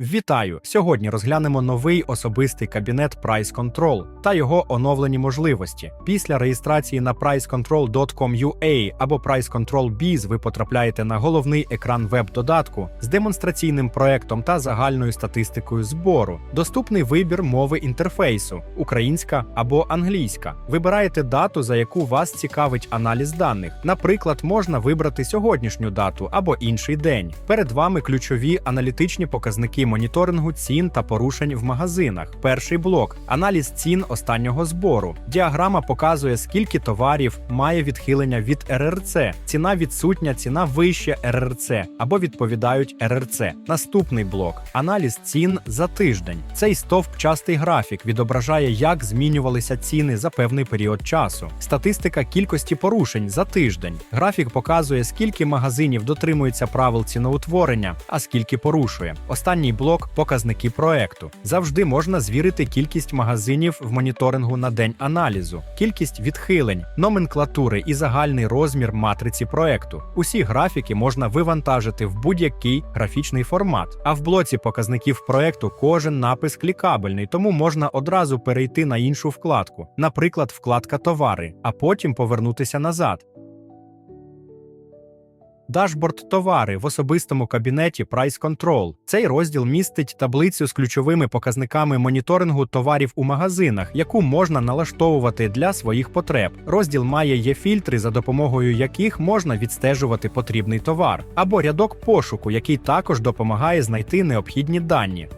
Вітаю! Сьогодні розглянемо новий особистий кабінет Price Control та його оновлені можливості. Після реєстрації на pricecontrol.com.ua або Price Control Biz ви потрапляєте на головний екран веб-додатку з демонстраційним проектом та загальною статистикою збору. Доступний вибір мови інтерфейсу українська або англійська. Вибираєте дату, за яку вас цікавить аналіз даних. Наприклад, можна вибрати сьогоднішню дату або інший день. Перед вами ключові аналітичні показники моніторингу цін та порушень в магазинах. Перший блок аналіз цін останнього збору. Діаграма показує, скільки товарів має відхилення від РРЦ, ціна відсутня, ціна вище РРЦ або відповідають РРЦ. Наступний блок аналіз цін за тиждень. Цей стовпчастий графік відображає, як змінювалися ціни за певний період часу. Статистика кількості порушень за тиждень. Графік показує, скільки магазинів дотримуються правил ціноутворення, а скільки порушує. Останній блок показники проекту. Завжди можна звірити кількість магазинів в моніторингу на день аналізу, кількість відхилень, номенклатури і загальний розмір матриці проекту. Усі графіки можна вивантажити в будь-який графічний формат. А в блоці показників проекту кожен напис клікабельний, тому можна одразу перейти на іншу вкладку, наприклад, вкладка товари, а потім повернутися назад. Дашборд товари в особистому кабінеті Price Control. Цей розділ містить таблицю з ключовими показниками моніторингу товарів у магазинах, яку можна налаштовувати для своїх потреб. Розділ має є фільтри, за допомогою яких можна відстежувати потрібний товар, або рядок пошуку, який також допомагає знайти необхідні дані.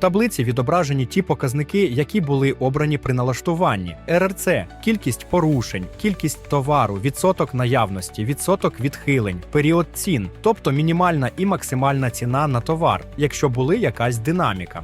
Таблиці відображені ті показники, які були обрані при налаштуванні: РРЦ, кількість порушень, кількість товару, відсоток наявності, відсоток відхилень, період цін, тобто мінімальна і максимальна ціна на товар, якщо були якась динаміка.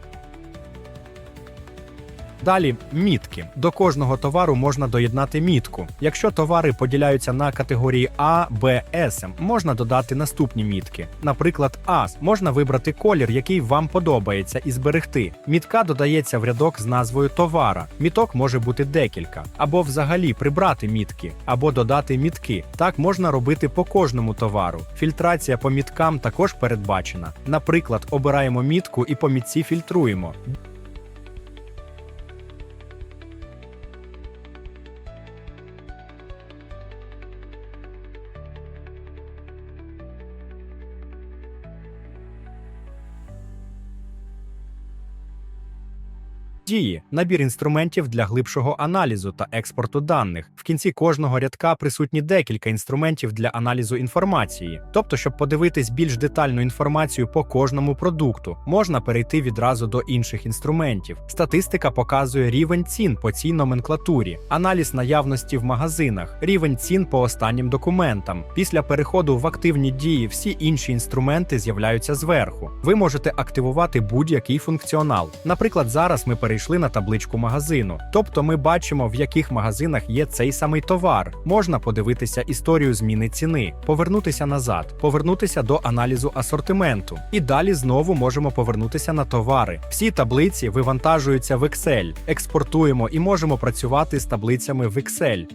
Далі мітки. До кожного товару можна доєднати мітку. Якщо товари поділяються на категорії А, Б, С, можна додати наступні мітки. Наприклад, А можна вибрати колір, який вам подобається, і зберегти. Мітка додається в рядок з назвою товара. Міток може бути декілька, або взагалі прибрати мітки, або додати мітки. Так можна робити по кожному товару. Фільтрація по міткам також передбачена. Наприклад, обираємо мітку і по мітці фільтруємо. Дії набір інструментів для глибшого аналізу та експорту даних. В кінці кожного рядка присутні декілька інструментів для аналізу інформації. Тобто, щоб подивитись більш детальну інформацію по кожному продукту, можна перейти відразу до інших інструментів. Статистика показує рівень цін по цій номенклатурі, аналіз наявності в магазинах, рівень цін по останнім документам. Після переходу в активні дії всі інші інструменти з'являються зверху. Ви можете активувати будь-який функціонал. Наприклад, зараз ми перейшли на табличку магазину. Тобто ми бачимо, в яких магазинах є цей самий товар. Можна подивитися історію зміни ціни, повернутися назад, повернутися до аналізу асортименту. І далі знову можемо повернутися на товари. Всі таблиці вивантажуються в Excel, експортуємо і можемо працювати з таблицями в Excel.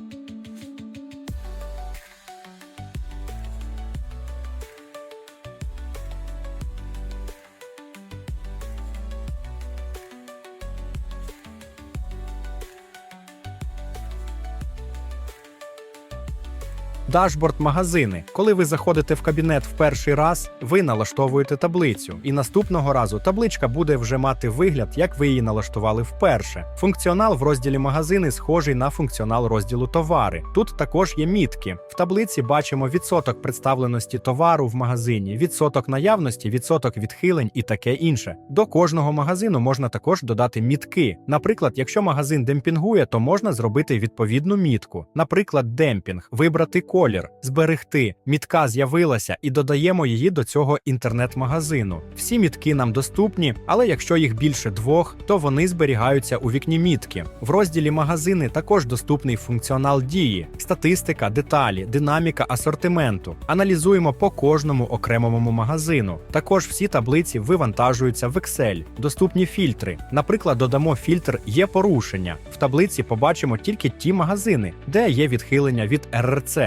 Дашборд магазини. Коли ви заходите в кабінет в перший раз, ви налаштовуєте таблицю, і наступного разу табличка буде вже мати вигляд, як ви її налаштували вперше. Функціонал в розділі магазини схожий на функціонал розділу товари. Тут також є мітки. В таблиці бачимо відсоток представленості товару в магазині, відсоток наявності, відсоток відхилень і таке інше. До кожного магазину можна також додати мітки. Наприклад, якщо магазин демпінгує, то можна зробити відповідну мітку. Наприклад, демпінг, вибрати колір. Колір, зберегти. Мітка з'явилася і додаємо її до цього інтернет-магазину. Всі мітки нам доступні, але якщо їх більше двох, то вони зберігаються у вікні мітки. В розділі магазини також доступний функціонал дії, статистика, деталі, динаміка асортименту. Аналізуємо по кожному окремому магазину. Також всі таблиці вивантажуються в Excel. Доступні фільтри. Наприклад, додамо фільтр Є порушення. В таблиці побачимо тільки ті магазини, де є відхилення від РРЦ.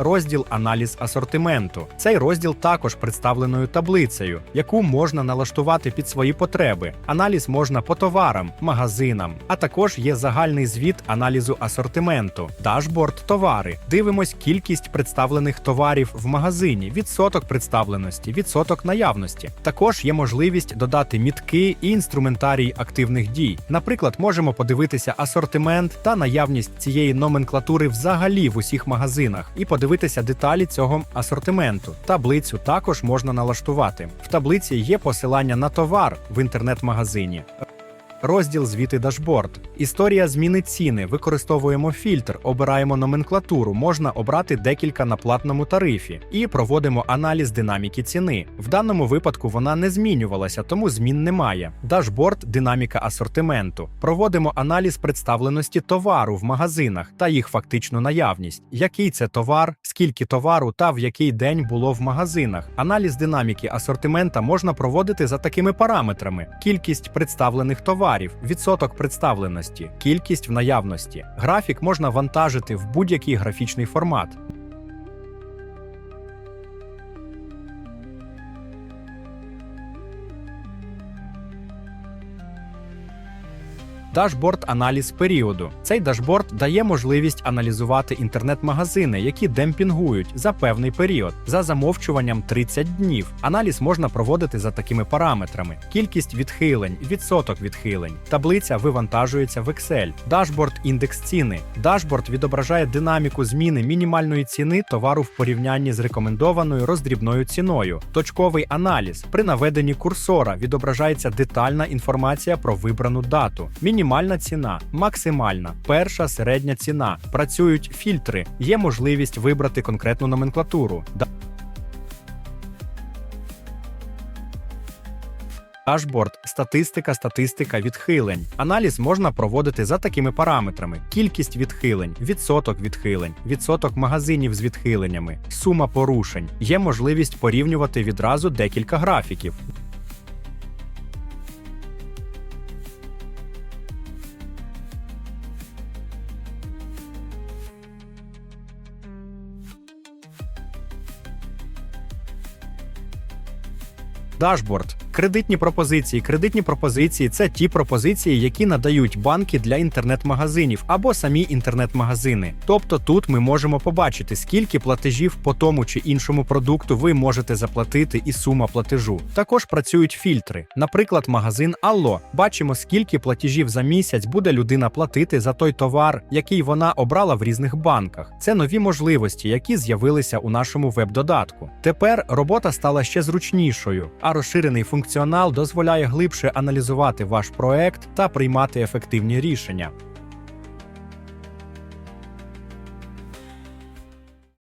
Розділ Аналіз асортименту. Цей розділ також представленою таблицею, яку можна налаштувати під свої потреби. Аналіз можна по товарам, магазинам, а також є загальний звіт аналізу асортименту, дашборд товари. Дивимось кількість представлених товарів в магазині, відсоток представленості, відсоток наявності. Також є можливість додати мітки і інструментарій активних дій. Наприклад, можемо подивитися асортимент та наявність цієї номенклатури взагалі в усіх магазинах і подивитися деталі цього асортименту. Таблицю також можна налаштувати. В таблиці є посилання на товар в інтернет-магазині. Розділ звіти дашборд. Історія зміни ціни. Використовуємо фільтр, обираємо номенклатуру. Можна обрати декілька на платному тарифі і проводимо аналіз динаміки ціни. В даному випадку вона не змінювалася, тому змін немає. Дашборд динаміка асортименту. Проводимо аналіз представленості товару в магазинах та їх фактичну наявність. Який це товар, скільки товару та в який день було в магазинах. Аналіз динаміки асортимента можна проводити за такими параметрами: кількість представлених товарів, відсоток представленості, кількість в наявності. Графік можна вантажити в будь-який графічний формат. Дашборд аналіз періоду. Цей дашборд дає можливість аналізувати інтернет-магазини, які демпінгують за певний період, за замовчуванням 30 днів. Аналіз можна проводити за такими параметрами: кількість відхилень, відсоток відхилень. Таблиця вивантажується в Excel. Дашборд індекс ціни. Дашборд відображає динаміку зміни мінімальної ціни товару в порівнянні з рекомендованою роздрібною ціною. Точковий аналіз. При наведенні курсора відображається детальна інформація про вибрану дату. Мінімальна ціна, максимальна, перша середня ціна. Працюють фільтри. Є можливість вибрати конкретну номенклатуру. Дашборд, статистика, статистика відхилень. Аналіз можна проводити за такими параметрами: кількість відхилень, відсоток відхилень, відсоток магазинів з відхиленнями, сума порушень. Є можливість порівнювати відразу декілька графіків. Дашборд. Кредитні пропозиції. Кредитні пропозиції це ті пропозиції, які надають банки для інтернет-магазинів або самі інтернет-магазини. Тобто тут ми можемо побачити, скільки платежів по тому чи іншому продукту ви можете заплатити і сума платежу. Також працюють фільтри. Наприклад, магазин Алло. Бачимо, скільки платежів за місяць буде людина платити за той товар, який вона обрала в різних банках. Це нові можливості, які з'явилися у нашому веб-додатку. Тепер робота стала ще зручнішою, а розширений функціонал дозволяє глибше аналізувати ваш проект та приймати ефективні рішення.